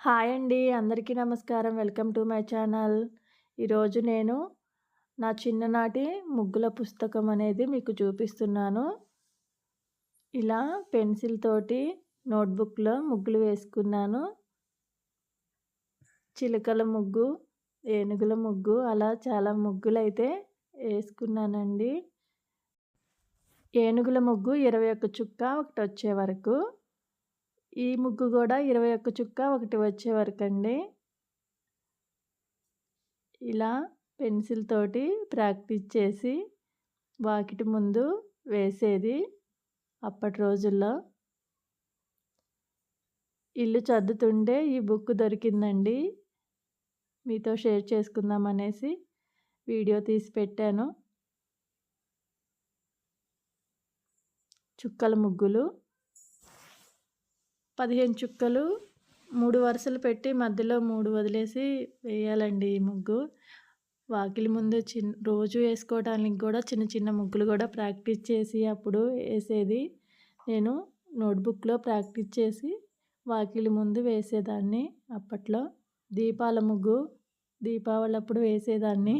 Hi అండి. అందరికీ నమస్కారం. Welcome to my channel. ఈరోజు నేను నా చిన్ననాటి ముగ్గుల పుస్తకం అనేది మీకు చూపిస్తున్నాను. ఇలా పెన్సిల్ తోటి నోట్బుక్లో ముగ్గులు వేసుకున్నాను. చిలుకల ముగ్గు ఏనుగుల ముగ్గు అలా చాలా ముగ్గులు అయితే వేసుకున్నానండి. ఏనుగుల ముగ్గు ఇరవై ఒక్క చుక్క ఒకటి వచ్చే వరకు ఈ ముగ్గు కూడా ఇరవై ఒక్క చుక్క ఒకటి వచ్చే వరకు అండి ఇలా పెన్సిల్ తోటి ప్రాక్టీస్ చేసి వాకిటి ముందు వేసేది అప్పటి రోజుల్లో. ఇల్లు చదువుతుండే ఈ బుక్ దొరికిందండి. మీతో షేర్ చేసుకుందాం అనేసి వీడియో తీసి పెట్టాను. చుక్కల ముగ్గులు పదిహేను చుక్కలు మూడు వరుసలు పెట్టి మధ్యలో మూడు వదిలేసి వేయాలండి ఈ ముగ్గు. వాకిలి ముందు చిన్న రోజు వేసుకోవడానికి కూడా చిన్న చిన్న ముగ్గులు కూడా ప్రాక్టీస్ చేసి అప్పుడు వేసేది. నేను నోట్బుక్లో ప్రాక్టీస్ చేసి వాకిలి ముందు వేసేదాన్ని అప్పట్లో. దీపాల ముగ్గు దీపావళి అప్పుడు వేసేదాన్ని.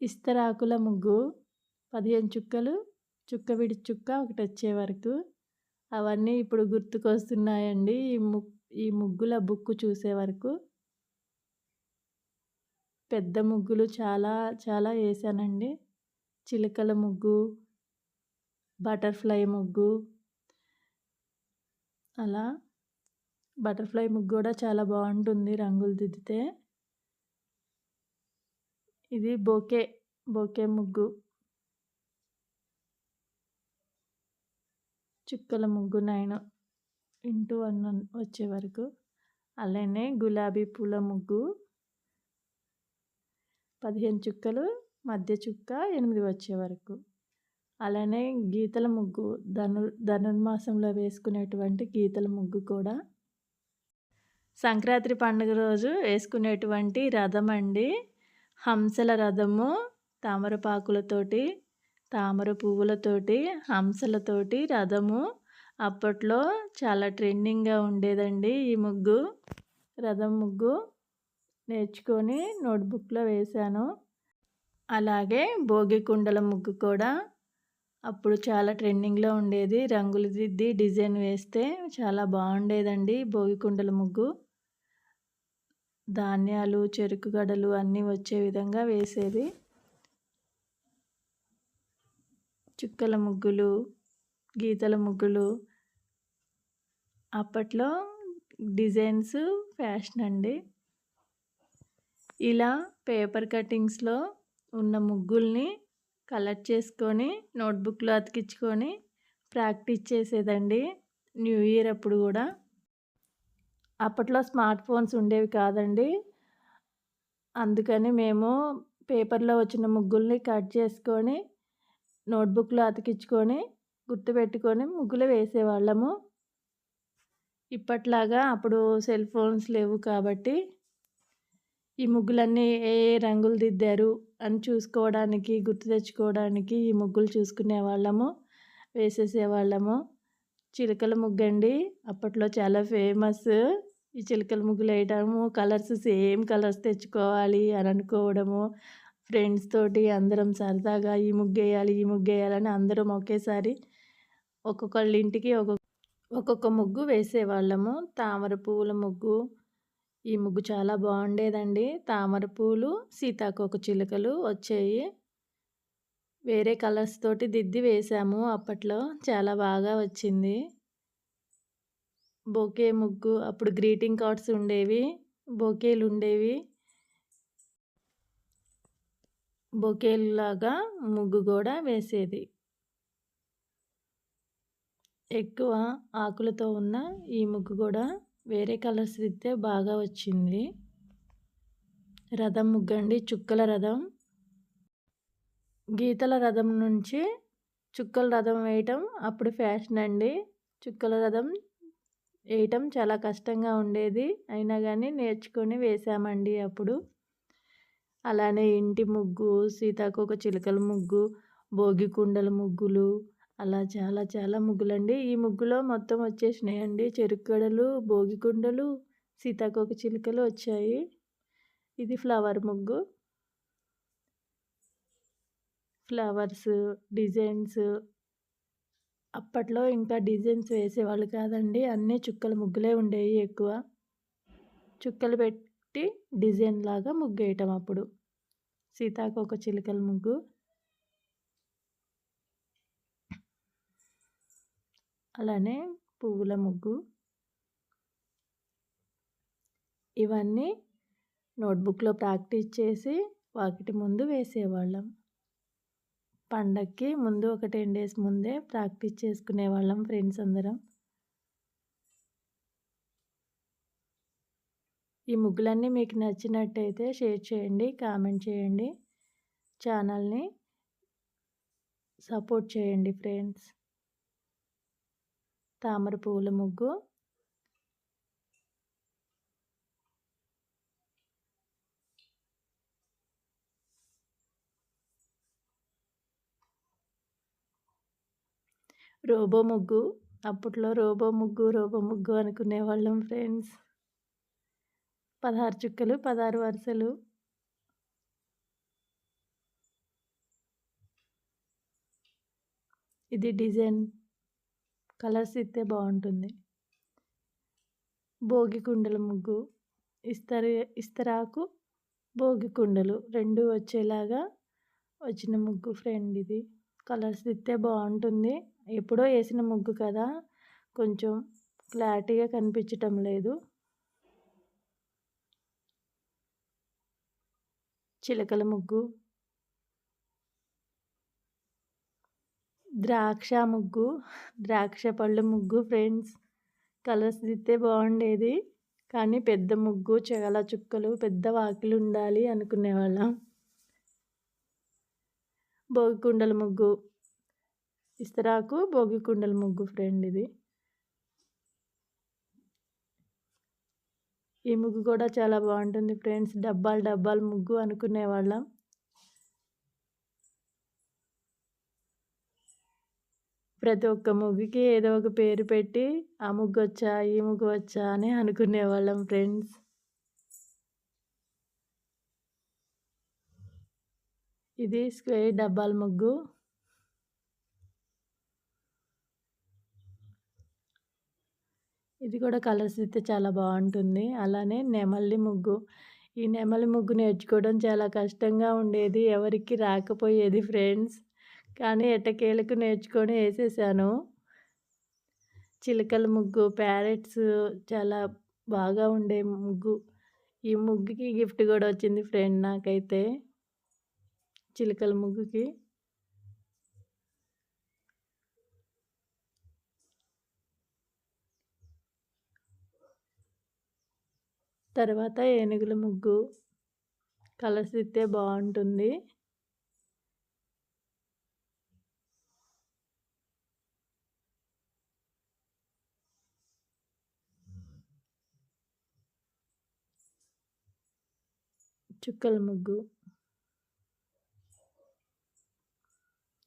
ఇస్తరాకుల ముగ్గు పదిహేను చుక్కలు చుక్క విడి చుక్క ఒకటి వచ్చే వరకు అవన్నీ ఇప్పుడు గుర్తుకొస్తున్నాయండి. ఈ ము ఈ ముగ్గుల బుక్ చూసే వరకు. పెద్ద ముగ్గులు చాలా చాలా వేసానండి. చిలుకల ముగ్గు బటర్ఫ్లై ముగ్గు అలా బటర్ఫ్లై ముగ్గు కూడా చాలా బాగుంటుంది రంగులు దిద్దితే. ఇది బోకే బోకే ముగ్గు. చుక్కల ముగ్గు నైన్ ఇంటూ వన్ వచ్చే వరకు. అలానే గులాబీ పూల ముగ్గు. పదిహేను చుక్కలు మధ్య చుక్క ఎనిమిది వచ్చే వరకు. అలానే గీతల ముగ్గు ధను ధనుర్మాసంలో వేసుకునేటువంటి గీతల ముగ్గు కూడా. సంక్రాంతి పండుగ రోజు వేసుకునేటువంటి రథం అండి. హంసల రథము తామరపాకులతోటి తామర పువ్వులతోటి హంసలతోటి రథము అప్పట్లో చాలా ట్రెండింగ్గా ఉండేదండి ఈ ముగ్గు. రథం ముగ్గు నేర్చుకొని నోట్బుక్లో వేశాను. అలాగే భోగి కుండల ముగ్గు కూడా అప్పుడు చాలా ట్రెండింగ్లో ఉండేది. రంగులు దిద్ది డిజైన్ వేస్తే చాలా బాగుండేదండి భోగి కుండల ముగ్గు. ధాన్యాలు చెరుకు గడలు అన్నీ వచ్చే విధంగా వేసేది. చుక్కల ముగ్గులు గీతల ముగ్గులు. అప్పట్లో డిజైన్స్ ఫ్యాషన్ అండి. ఇలా పేపర్ కటింగ్స్లో ఉన్న ముగ్గుల్ని కలెక్ట్ చేసుకొని నోట్బుక్లో అతికించుకొని ప్రాక్టీస్ చేసేదండి. న్యూ ఇయర్ అప్పుడు కూడా. అప్పట్లో స్మార్ట్ ఫోన్స్ ఉండేవి కాదండి. అందుకని మేము పేపర్లో వచ్చిన ముగ్గుల్ని కట్ చేసుకొని నోట్బుక్లో అతికించుకొని గుర్తుపెట్టుకొని ముగ్గులు వేసేవాళ్ళము. ఇప్పట్లాగా అప్పుడు సెల్ ఫోన్స్ లేవు కాబట్టి ఈ ముగ్గులన్నీ ఏ ఏ రంగులు దిద్దారు అని చూసుకోవడానికి గుర్తు తెచ్చుకోవడానికి ఈ ముగ్గులు చూసుకునే వాళ్ళము వేసేసేవాళ్ళము. చిలకల ముగ్గు అండి అప్పట్లో చాలా ఫేమస్ ఈ చిలకల ముగ్గులు వేయటము. కలర్స్ సేమ్ కలర్స్ తెచ్చుకోవాలి అని అనుకోవడము. ఫ్రెండ్స్ తోటి అందరం సరదాగా ఈ ముగ్గేయాలి ఈ ముగ్గేయాలని అందరం ఒకేసారి ఒక్కొక్కళ్ళ ఇంటికి ఒక్కొక్క ఒక్కొక్క ముగ్గు వేసేవాళ్ళము. తామర పువ్వుల ముగ్గు. ఈ ముగ్గు చాలా బాగుండేదండి. తామర పూలు సీతాకోక చిలుకలు వచ్చాయి. వేరే కలర్స్ తోటి దిద్ది వేసాము. అప్పట్లో చాలా బాగా వచ్చింది. బొకే ముగ్గు అప్పుడు గ్రీటింగ్ కార్డ్స్ ఉండేవి. బొకేలు ఉండేవి. బొకేలాగా ముగ్గు కూడా వేసేది. ఎక్కువ ఆకులతో ఉన్న ఈ ముగ్గు కూడా వేరే కలర్స్ ఇస్తే బాగా వచ్చింది. రథం ముగ్గండి చుక్కల రథం. గీతల రథం నుంచి చుక్కల రథం వేయటం అప్పుడు ఫ్యాషన్ అండి. చుక్కల రథం వేయటం చాలా కష్టంగా ఉండేది. అయినా కానీ నేర్చుకొని వేసామండి అప్పుడు. అలానే ఇంటి ముగ్గు సీతాకోక చిలుకల ముగ్గు భోగి కుండల ముగ్గులు అలా చాలా చాలా ముగ్గులండి. ఈ ముగ్గులో మొత్తం వచ్చేసినాయండి. భోగి కుండలు సీతాకోక చిలుకలు వచ్చాయి. ఇది ఫ్లవర్ ముగ్గు. Flowers designs. అప్పట్లో ఇంకా డిజైన్స్ వేసేవాళ్ళు కాదండి. అన్నీ చుక్కల ముగ్గులే ఉండేవి ఎక్కువ. చుక్కలు పెట్టి డిజైన్ లాగా ముగ్గేయటం అప్పుడు. సీతాకోక చిలుకల ముగ్గు. అలానే పువ్వుల ముగ్గు. ఇవన్నీ నోట్బుక్లో ప్రాక్టీస్ చేసి వాకిటి ముందు వేసేవాళ్ళం. పండక్కి ముందు ఒక టెన్ డేస్ ముందే ప్రాక్టీస్ చేసుకునేవాళ్ళం ఫ్రెండ్స్ అందరం. ఈ ముగ్గులన్నీ మీకు నచ్చినట్టయితే షేర్ చేయండి కామెంట్ చేయండి ఛానల్ని సపోర్ట్ చేయండి ఫ్రెండ్స్. తామర పువ్వుల ముగ్గు. రోబో ముగ్గు. అప్పట్లో రోబో ముగ్గు రోబో ముగ్గు అనుకునేవాళ్ళం ఫ్రెండ్స్. పదహారు చుక్కలు పదహారు వరుసలు. ఇది డిజైన్. కలర్స్ ఇస్తే బాగుంటుంది. భోగి కుండల ముగ్గు. ఇస్తరి ఇస్తరాకు భోగి కుండలు. రెండు వచ్చేలాగా వచ్చిన ముగ్గు ఫ్రెండ్ ఇది. కలర్స్ ఇస్తే బాగుంటుంది. ఎప్పుడో వేసిన ముగ్గు కదా. కొంచెం క్లారిటీగా కనిపించటం లేదు. చిలకల ముగ్గు ద్రాక్ష ముగ్గు ద్రాక్ష పళ్ళు ముగ్గు ఫ్రెండ్స్. కలర్స్ దిద్దే బాగుండేది. కానీ పెద్ద ముగ్గు చాలా చుక్కలు పెద్ద వాకిలు ఉండాలి అనుకునేవాళ్ళం. భోగి కుండల ముగ్గు. ఇస్తరాకు భోగి కుండల ముగ్గు ఫ్రెండ్ ఇది. ఈ ముగ్గు కూడా చాలా బాగుంటుంది ఫ్రెండ్స్. డబ్బాలు డబ్బాలు ముగ్గు అనుకునేవాళ్ళం ప్రతి ఒక్క ముగ్గుకి ఏదో ఒక పేరు పెట్టి ఆ ముగ్గు వచ్చా ఈ ముగ్గు వచ్చా అని అనుకునేవాళ్ళం ఫ్రెండ్స్. ఇది స్క్వేర్ డబ్బాల ముగ్గు. ఇది కూడా కలర్స్ అయితే చాలా బాగుంటుంది. అలానే నెమలి ముగ్గు. ఈ నెమలి ముగ్గు నేర్చుకోవడం చాలా కష్టంగా ఉండేది. ఎవరికి రాకపోయేది ఫ్రెండ్స్. కానీ ఎట్టకేలకు నేర్చుకొని వేసేసాను. చిలకల ముగ్గు ప్యారెట్స్ చాలా బాగా ఉండే ముగ్గు. ఈ ముగ్గుకి గిఫ్ట్ కూడా వచ్చింది ఫ్రెండ్ నాకైతే. చిలకల ముగ్గుకి. తర్వాత ఏనుగుల ముగ్గు కలసిస్తే బాగుంటుంది. చుక్కల ముగ్గు.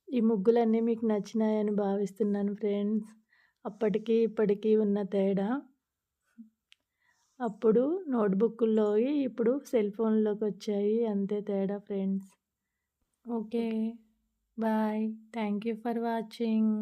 ఈ ముగ్గులన్నీ మీకు నచ్చినాయని భావిస్తున్నాను ఫ్రెండ్స్. అప్పటికి ఇప్పటికీ ఉన్న తేడా. అప్పుడు నోట్బుక్లో ఇప్పుడు సెల్ ఫోన్లోకి వచ్చాయి అంతే తేడా friends. Okay. Bye. Thank you for watching.